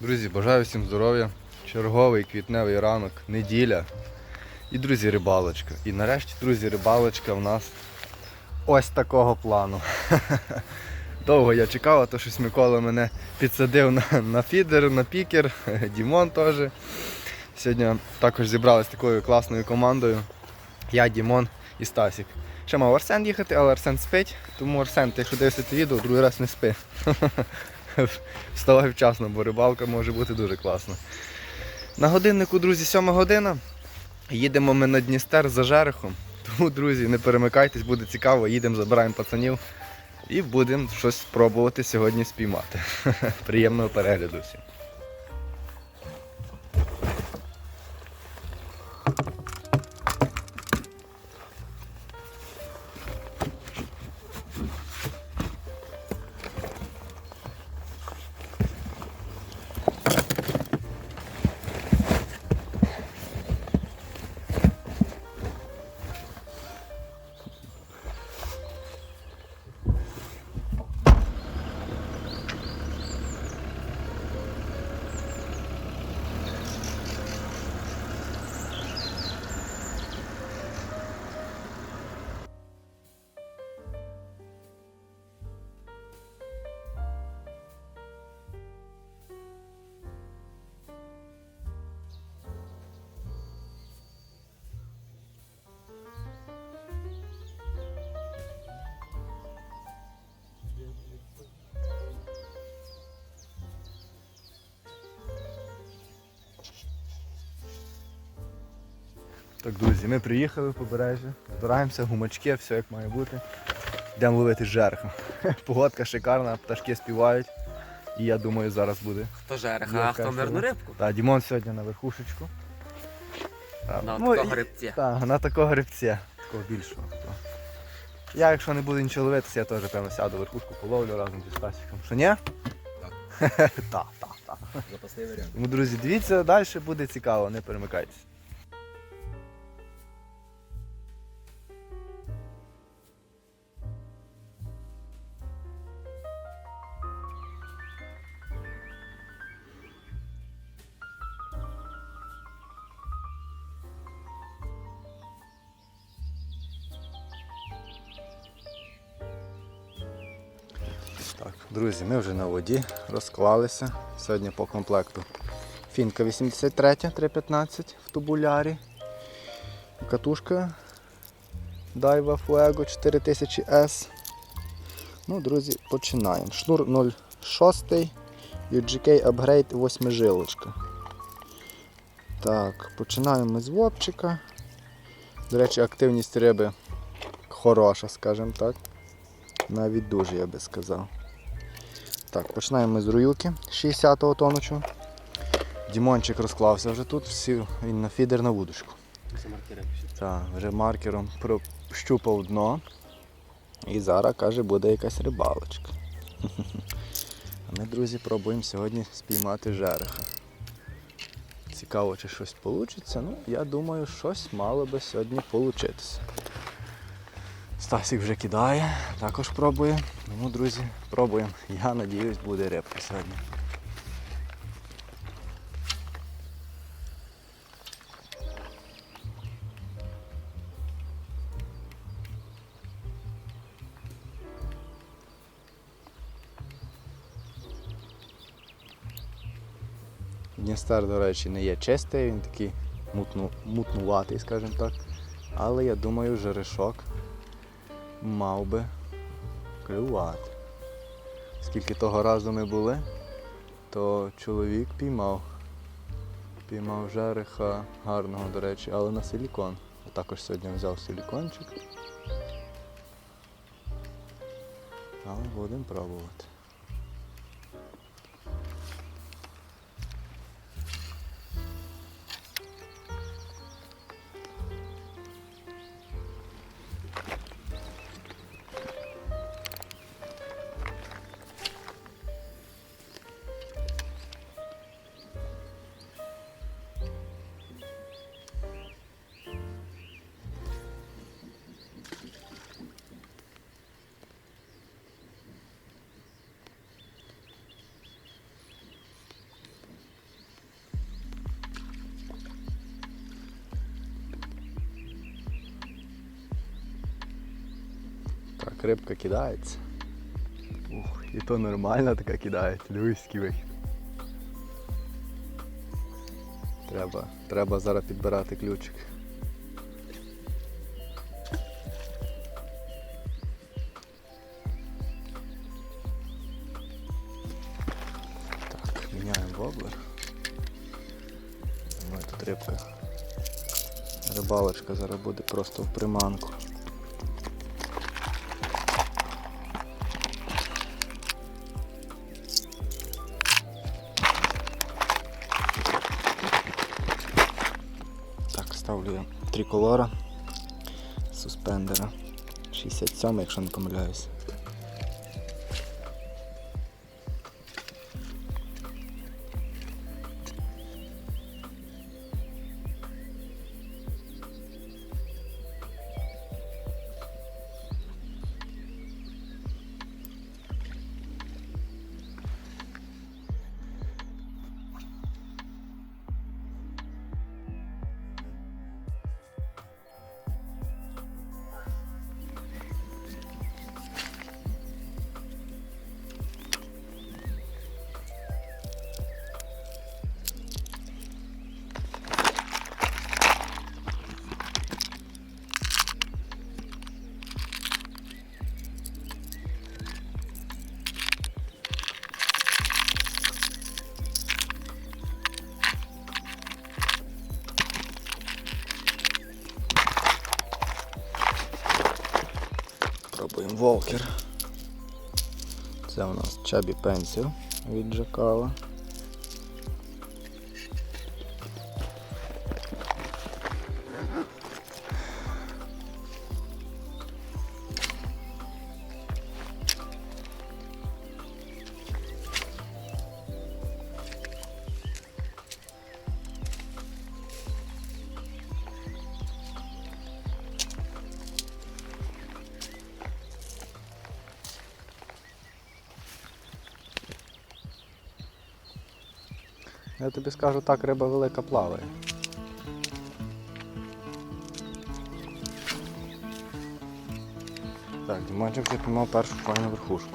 Друзі, бажаю всім здоров'я. Черговий квітневий ранок, неділя. І, друзі, рибалочка. І нарешті, друзі, рибалочка в нас ось такого плану. Довго я чекав, а то щось Микола мене підсадив на, на фідер, на пікер, Дімон теж. Сьогодні також зібралися такою класною командою. Я, Дімон і Стасік. Ще мав Арсен їхати, але Арсен спить, тому Арсен, ти якщо дивишся це відео, другий раз не спи. Вставай вчасно, бо рибалка може бути дуже класна. На годиннику, друзі, 7 година. Їдемо ми на Дністер за жерехом. Тому, друзі, не перемикайтесь, буде цікаво. Їдемо, забираємо пацанів і будемо щось спробувати сьогодні спіймати. Приємного перегляду всім. Так, друзі, ми приїхали в побережжя, збираємося, гумачки, все як має бути. Йдемо ловити жерха. Погодка шикарна, пташки співають. І я думаю, зараз буде. Хто жерех, а хто мирну рибку? Так, Дімон сьогодні на верхушечку. Так, На ну, такого і- грибці. Так, на такого грибця, такого більшого. Я, якщо не буду нічого ловитися, я теж певно сяду верхушку половлю разом зі Стасіком. Що ні? Так. Так, так, так. Запасний варіант. Тому, друзі, дивіться, далі буде цікаво, не перемикайтесь. Так, друзі, ми вже на воді розклалися. Сьогодні по комплекту. Фінка 83, 315 в тубулярі. Катушка Daiwa Fuego 4000S. Ну, друзі, починаємо. Шнур 06, UGK Upgrade 8 жилочка. Так, починаємо з вопчика. До речі, активність риби хороша, скажімо так. Навіть дуже, я би сказав. Так, починаємо ми з руюки 60-го тонучу. Дімончик розклався вже тут, всі, він на фідер на вудочку. Так, вже маркером прощупав дно. І зараз каже, буде якась рибалочка. А ми, друзі, пробуємо сьогодні спіймати жереха. Цікаво, чи щось вийде. Ну, я думаю, щось мало би сьогодні получитися. Стасік вже кидає, також пробує. Тому, друзі, пробуємо. Я надіюсь, буде рибка сьогодні. Дністер, до речі, не є чистий, він такий мутну, мутнуватий, скажімо так. Але я думаю, жерешок мав би клювати. Скільки того разу ми були, то чоловік піймав. Піймав жереха гарного, до речі, але на силікон. Також сьогодні взяв силікончик. Але будемо пробувати. Рибка кидається. Ух, і то нормально така кидається. Дивись, який вихід. Треба, треба зараз підбирати ключик. Так, міняємо. Рибалочка зараз буде просто в приманку. 67, якщо не помиляюсь. Chubby Pencil від Джакала. Я тобі скажу так, риба велика плаває. Так, Дімончик вже піймав першу файну верхушку.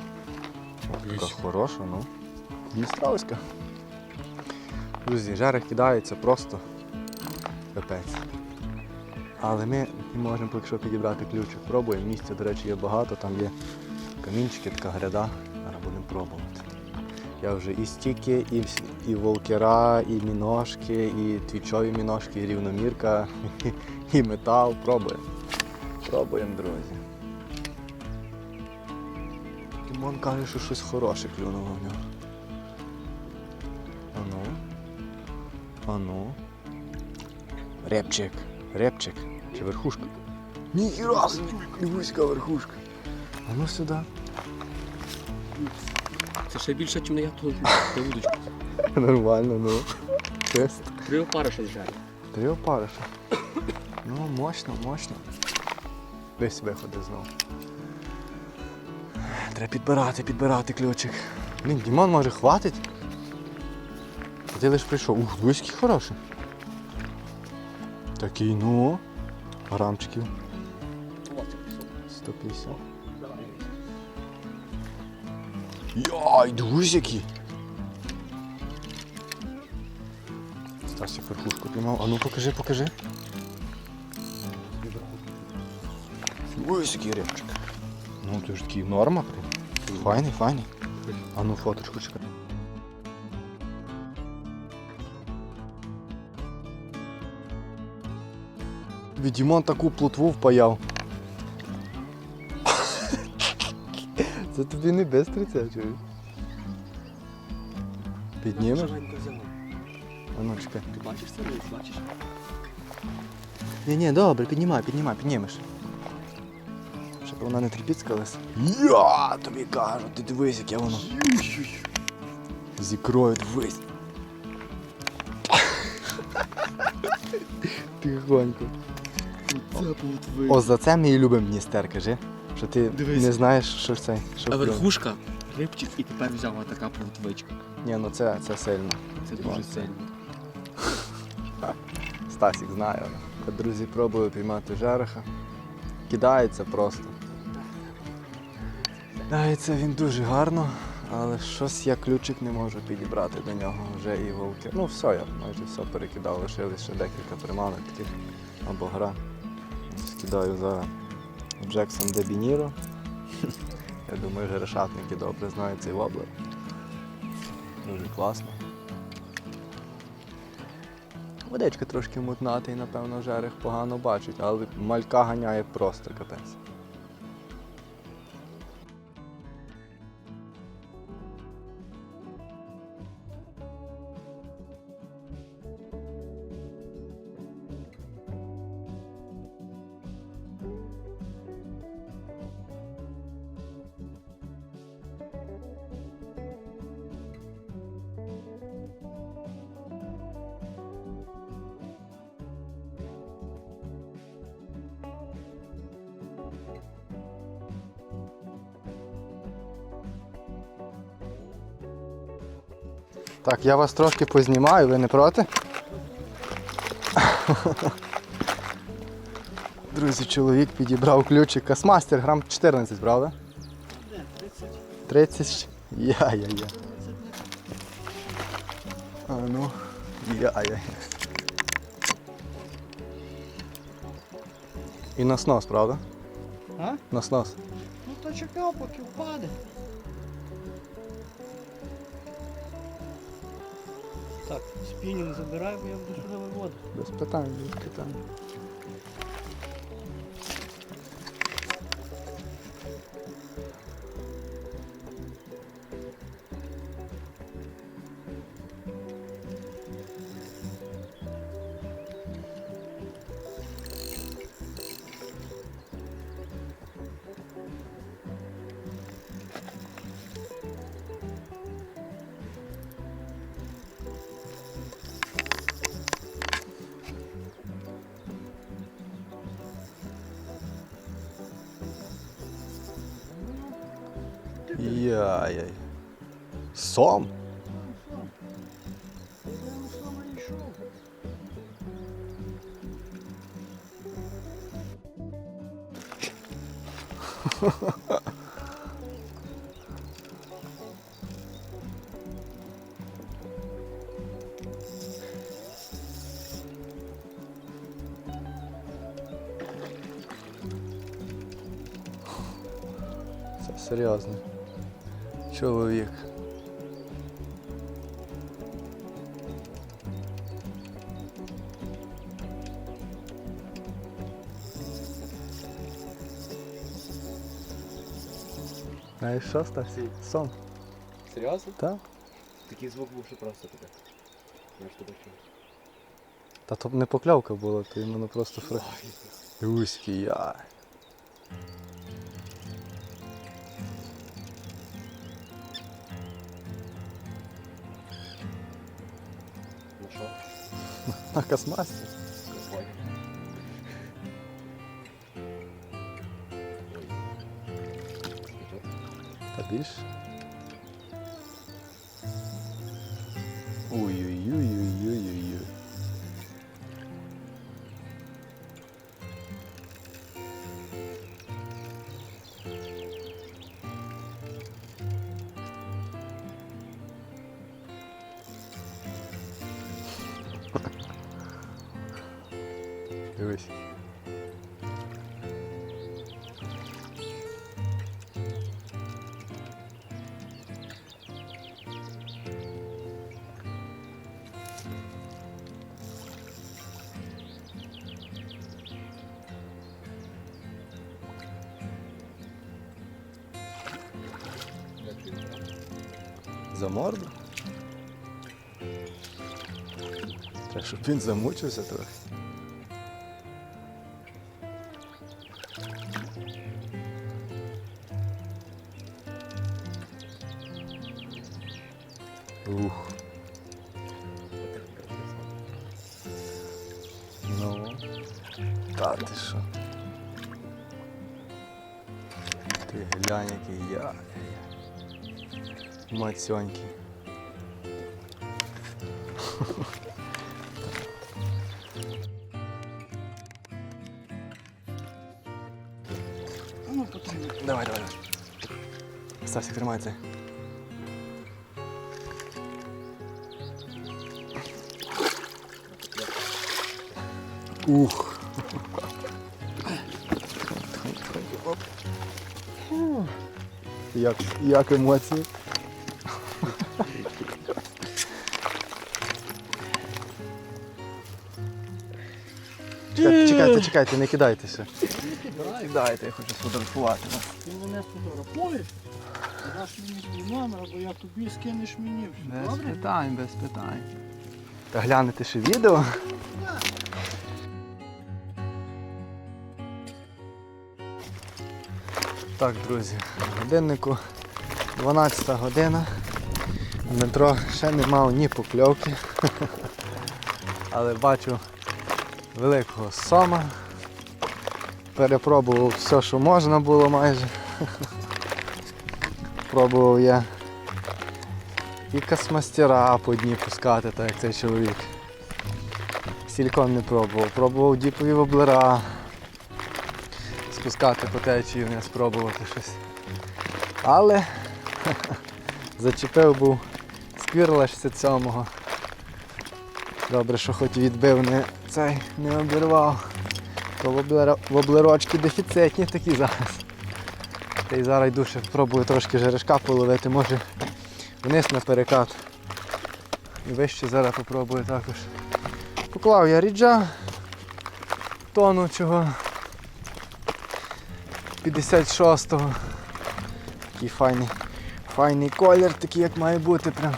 Така хороша, ну. Дністровська. Друзі, жерех кидається просто капець. Але ми не можемо поки що підібрати ключик. Пробуємо. Місця, до речі, є багато, там є камінчики, така гряда. Зараз будемо пробувати. Я вже і стіки, і, і волкера, і міношки, і твічові міношки, і рівномірка, і метал. Пробуємо. Пробуємо, друзі. Дімон каже, що щось хороше клюнуло в нього. Ану. Ану. Репчик. Репчик. Чи верхушка? Ніхіра собі! Дивуська верхушка. Ану сюди. Це ще більше, ніж я ту ту удочку. Нормально, ну. Чесно. Три опари щось жарять. Три опариша. Ну, мощно, мощно. Десь виходи знов. Треба підбирати, підбирати ключик. Блін, Дімон, може хватить? Ти лиш прийшов. Ух, дивись, який хороший. Такий, ну. Грамчиків 150. Яй, дивись який. Стасик верхушку піймав. А ну покажи, покажи. Ось який репчик. Ну ти ж такий норма прям. Файний, файний. А ну фоточку чекай. Від Дімон таку плотву впаяв. Це тобі не без триця, чуєш? Піднімеш? А ну чекай. Ти бачиш це? Не бачиш? Ні, ні, добре, піднімай, піднімай, піднімеш. Щоб вона не тріпіцкалась. Я тобі кажу, ти дивись, яке воно. З ікрою дивись. Тихонько. О, за це ми і любимо кажи. Що ти Дивись. не знаєш, що це. Що А клює. верхушка рибчик і тепер взяла така плотвичка. Ні, ну це, це сильно. Це дуже сильно. Стасік знає. От, Друзі, пробую піймати жереха. Кидається просто. Дається він дуже гарно, але щось я ключик не можу підібрати до нього вже і вовки. Ну все, я майже все перекидав, лишилось ще декілька приманок таких або гра. Скидаю зараз Джексон Дебініро. Я думаю, жерешатники добре знають цей воблер. Дуже класно. Водичка трошки мутнатий, напевно, жерех погано бачить, але малька ганяє просто капець. Так, я вас трошки познімаю, ви не проти? Друзі, чоловік підібрав ключик Касмастер, грам 14, правда? 30. 30? Я-я-я. А ну, я-я-я. І на снос, правда? А? На снос. Ну то чекав, поки впаде. Так, спінінг забираємо, я буду сюди виводити. Без питань, без питань. Яй-яй. Сом? Знаєш, що стався? Сон. Серйозно? Так? Такий звук був, що просто таке. Я ж тебе чув. Та то б не покльовка була, то іменно просто фри. Руський я. Ну що? На космасі. Та більше. Ой-ой-ой-ой-ой-ой. Дивись. За морду? Треба, щоб він замучився трохи. Ух. Ну. Та ти що? Ти глянь, який я. Мацьонький. А ну потрібно. Давай, давай. Стасик, тримай. Ух. Як, як емоції? Чекайте, не кидайтеся. Не кидайте, я хочу сфотографувати вас. Ти мене фотографуєш, даш мені номер, або я тобі скинеш мені. Все Без добре? питань, без питань. Та глянете ще відео. Так, друзі, годиннику 12 година. Дмитро ще не мав ні покльовки. Але бачу великого сома. Перепробував все, що можна було майже. Пробував я і космастера по дні пускати, так як цей чоловік. Сількон не пробував. Пробував діпові воблера. Спускати по течії не спробувати щось. Але зачепив був сквірла 67-го. Добре, що хоч відбив не цей, не обірвав. То воблерочки дефіцитні такі зараз. Та й зараз йду ще пробую трошки жерешка половити, може вниз на перекат. І вище зараз попробую також. Поклав я ріджа тонучого 56-го. Такий файний, файний колір, такий як має бути прям.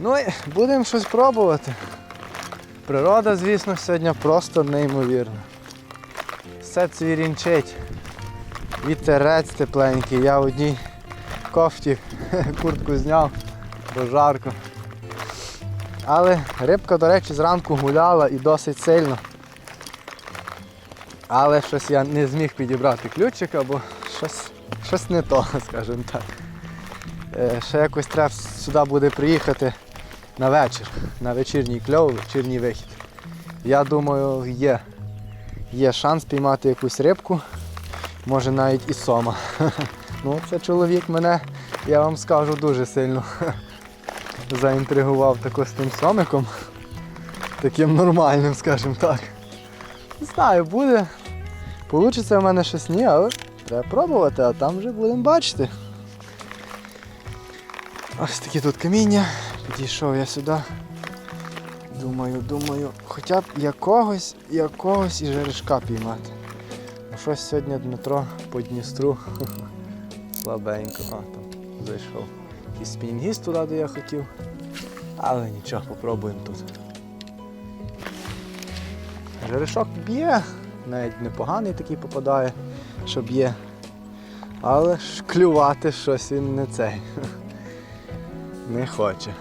Ну і будемо щось пробувати. Природа, звісно, сьогодні просто неймовірна. Все цвірінчить. Вітерець тепленький, я в одній кофті куртку зняв, бо жарко. Але рибка, до речі, зранку гуляла і досить сильно. Але щось я не зміг підібрати ключика, бо щось, щось не то, скажімо так. Е, ще якось треба сюди буде приїхати на вечір, на вечірній кльов, вечірній вихід. Я думаю, є, є шанс піймати якусь рибку, може навіть і сома. Ну, це чоловік мене, я вам скажу, дуже сильно заінтригував тако з тим сомиком. Таким нормальним, скажімо так. Не знаю, буде. Получиться в мене щось ні, але треба пробувати, а там вже будемо бачити. Ось такі тут каміння. Підійшов я сюди. Думаю, думаю, хоча б якогось, якогось і жерешка піймати. Ну щось сьогодні Дмитро по Дністру. Слабенько. Там зайшов. Якийсь спінінгіст туди, де я хотів. Але нічого, попробуємо тут. Жерешок б'є, навіть непоганий такий попадає, що б'є. Але ж клювати щось він не цей. Не хоче.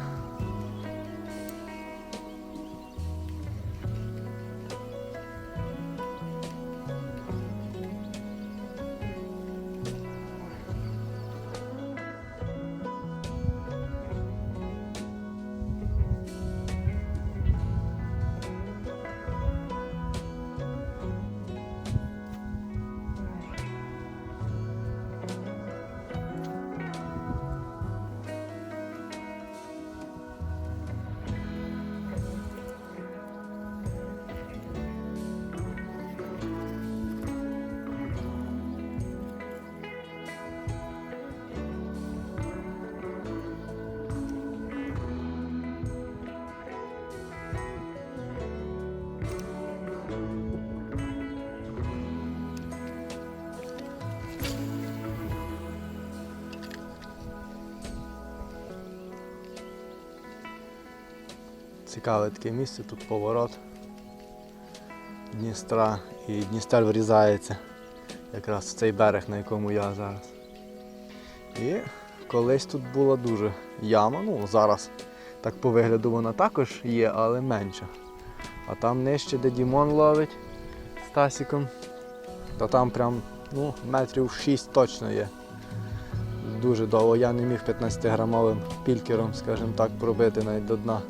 Цікаве таке місце, тут поворот Дністра і Дністер врізається якраз в цей берег, на якому я зараз. І колись тут була дуже яма, ну зараз так по вигляду вона також є, але менша. А там нижче, де Дімон ловить з Тасіком, то там прям ну, метрів 6 точно є. Дуже довго я не міг 15-грамовим пількером, скажімо так, пробити навіть до дна.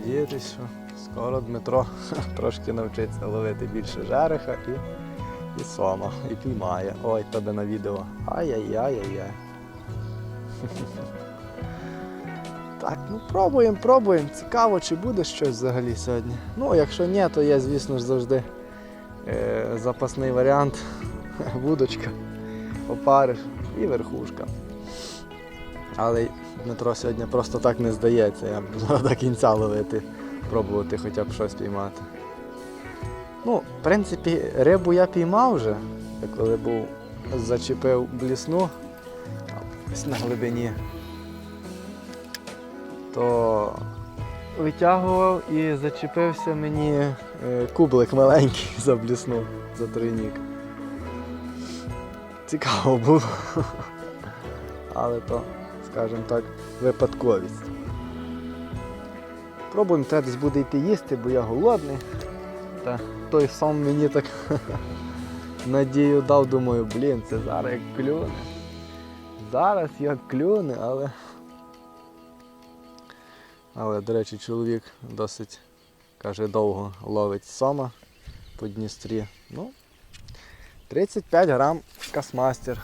Надіятися, що Скоро Дмитро трошки навчиться ловити більше жереха і, і сома, і піймає. Ой, тебе на відео. Ай-яй-яй-яй-яй. Так, ну пробуємо, пробуємо. Цікаво, чи буде щось взагалі сьогодні. Ну, якщо ні, то є, звісно ж, завжди е, запасний варіант. Вудочка, опариш і верхушка. Але Дмитро сьогодні просто так не здається. Я буду до кінця ловити, пробувати хоча б щось піймати. Ну, в принципі, рибу я піймав вже, коли був зачепив блісну ось на глибині, то витягував і зачепився мені е, кублик маленький за блісну, за тройнік. Цікаво було. Але то, скажімо так, випадковість. Пробуємо, треба десь буде йти їсти, бо я голодний. Та той сам мені так надію дав, думаю, блін, це зараз як клюне. Зараз як клюне, але. Але, до речі, чоловік досить, каже, довго ловить сома по Дністрі. Ну, 35 грам касмастер.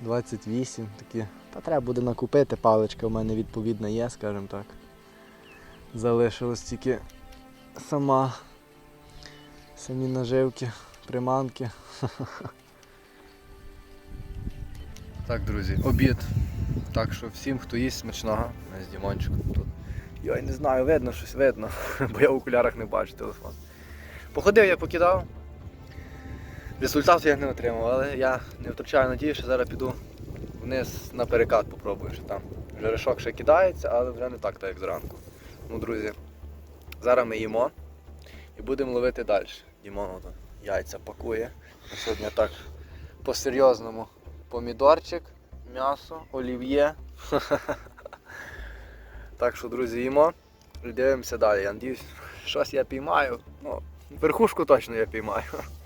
28 такі. Та треба буде накупити, паличка в мене відповідна є, скажімо так. Залишилось тільки сама самі наживки, приманки. Так, друзі, обід. Так що всім, хто їсть смачного, з Дімончиком тут. Йой, не знаю, видно щось видно, бо я в окулярах не бачу телефон. Походив, я покидав. Результату я не отримав, але я не втрачаю надії, що зараз піду вниз на перекат попробую, що там жерешок ще кидається, але вже не так, так як зранку. Ну, друзі, зараз ми їмо і будемо ловити далі. Дімон ото яйця пакує. А Сьогодні так по-серйозному. Помідорчик, м'ясо, олів'є. Так що, друзі, їмо і дивимося далі. Я надіюсь, щось я піймаю. Ну, верхушку точно я піймаю.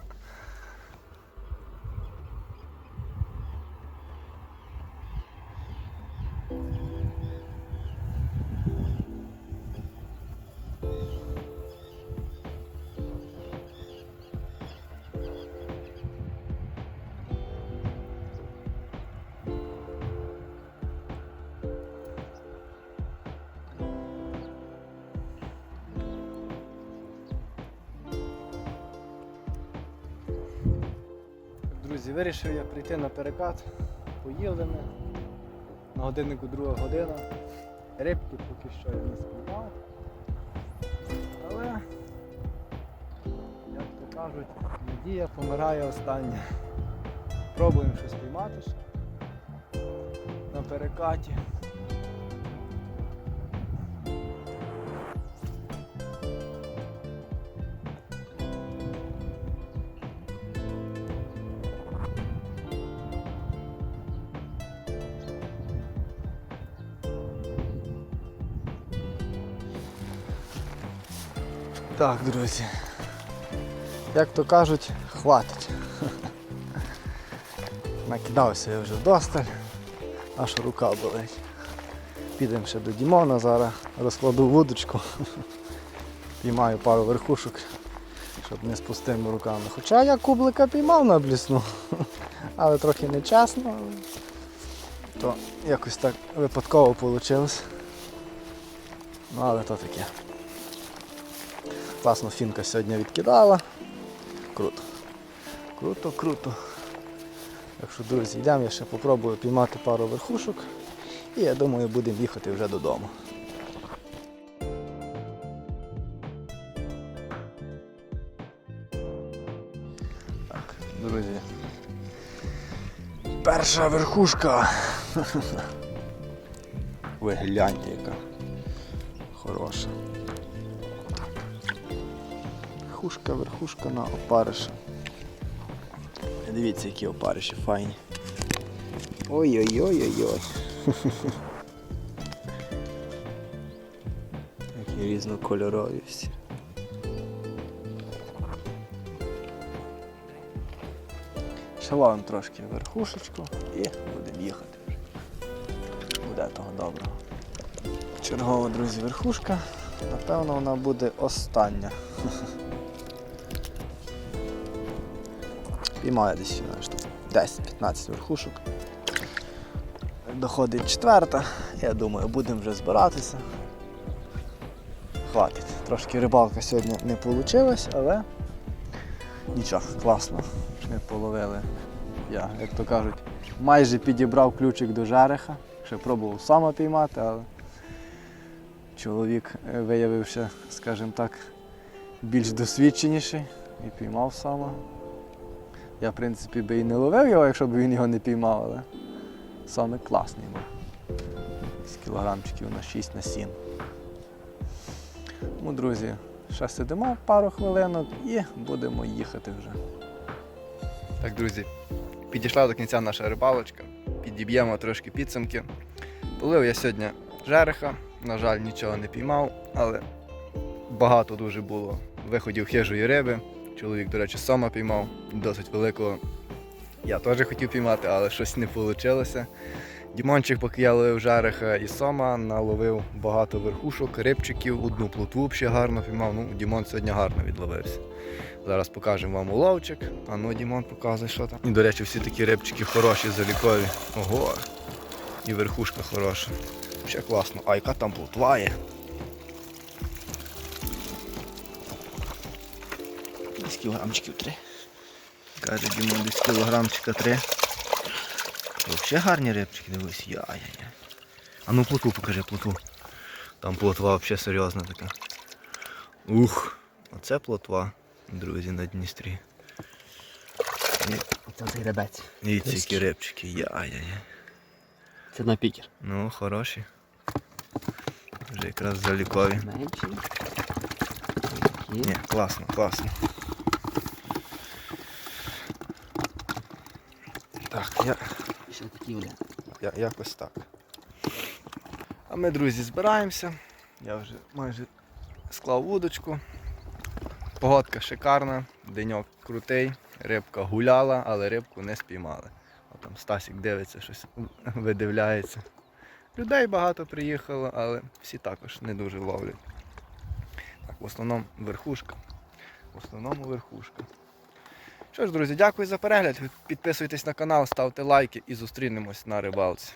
Друзі, вирішив я прийти на перекат. Поїли ми. На годиннику друга година. Рибки поки що я не спіймав. Але, як то кажуть, надія помирає остання. Пробуємо щось піймати на перекаті. Так, друзі. Як то кажуть, хватить. Накидався я вже вдосталь, аж рука болить. Підемо ще до Дімона зараз, розкладу вудочку, піймаю пару верхушок, щоб не з пустими руками. Хоча я кублика піймав на блісну, але трохи нечесно, то якось так випадково вийшло. Ну але то таке. Класно фінка сьогодні відкидала. Круто. Круто, круто. Так що, друзі, йдемо, я ще попробую піймати пару верхушок. І я думаю, будемо їхати вже додому. Так, друзі. Перша верхушка. Ви гляньте, яка хороша. Верхушка, верхушка на опариша. Дивіться, які опариші файні. Ой-ой-ой-ой-ой. Які різнокольорові всі. Ловимо трошки верхушечку і будемо їхати. Буде того доброго. Чергова, друзі, верхушка. Напевно, вона буде остання. Піймаю десь там 10-15 верхушок. Доходить четверта. Я думаю, будемо вже збиратися. Хватить. Трошки рибалка сьогодні не вийшла, але нічого, класно. Ми половили. Я, як то кажуть, майже підібрав ключик до жереха. Ще пробував сама піймати, але чоловік е, виявився, скажімо так, більш досвідченіший і піймав сама. Я, в принципі, би і не ловив його, якщо б він його не піймав, але саме класний був. З кілограмчиків на 6 на 7. Тому, друзі, ще сидимо пару хвилинок і будемо їхати вже. Так, друзі, підійшла до кінця наша рибалочка. Підіб'ємо трошки підсумки. Полив я сьогодні жереха, на жаль, нічого не піймав, але багато дуже було виходів хижої риби. Чоловік, до речі, сома піймав, досить великого. Я теж хотів піймати, але щось не вийшло. Дімончик, поки я ловив жереха і сома, наловив багато верхушок, рибчиків, одну плотву ще гарно піймав. Ну, Дімон сьогодні гарно відловився. Зараз покажемо вам уловчик. А ну, Дімон, показуй, що там. І, до речі, всі такі рибчики хороші, залікові. Ого. І верхушка хороша. Ще класно. А яка там плотва є? Кілограмчиків три. Каже Дімон, десь кілограмчика три. Взагалі гарні рибчики, дивись. Я-я-я. А ну плотву покажи, плотву. Там плотва взагалі серйозна така. Ух, оце плотва, друзі, на Дністрі. Це цей ребець. І ці рибчики, я-я-я. Це на пікер. Ну, хороші. Вже якраз залікові. Менші. Ні, класно, класно. Так, я, Ще такі я, якось так. А ми, друзі, збираємося. Я вже майже склав вудочку. Погодка шикарна, деньок крутий, рибка гуляла, але рибку не спіймали. От там Стасік дивиться, щось видивляється. Людей багато приїхало, але всі також не дуже ловлять. Так, в основному верхушка. В основному верхушка. Що ж, друзі, дякую за перегляд. Підписуйтесь на канал, ставте лайки і зустрінемось на рибалці.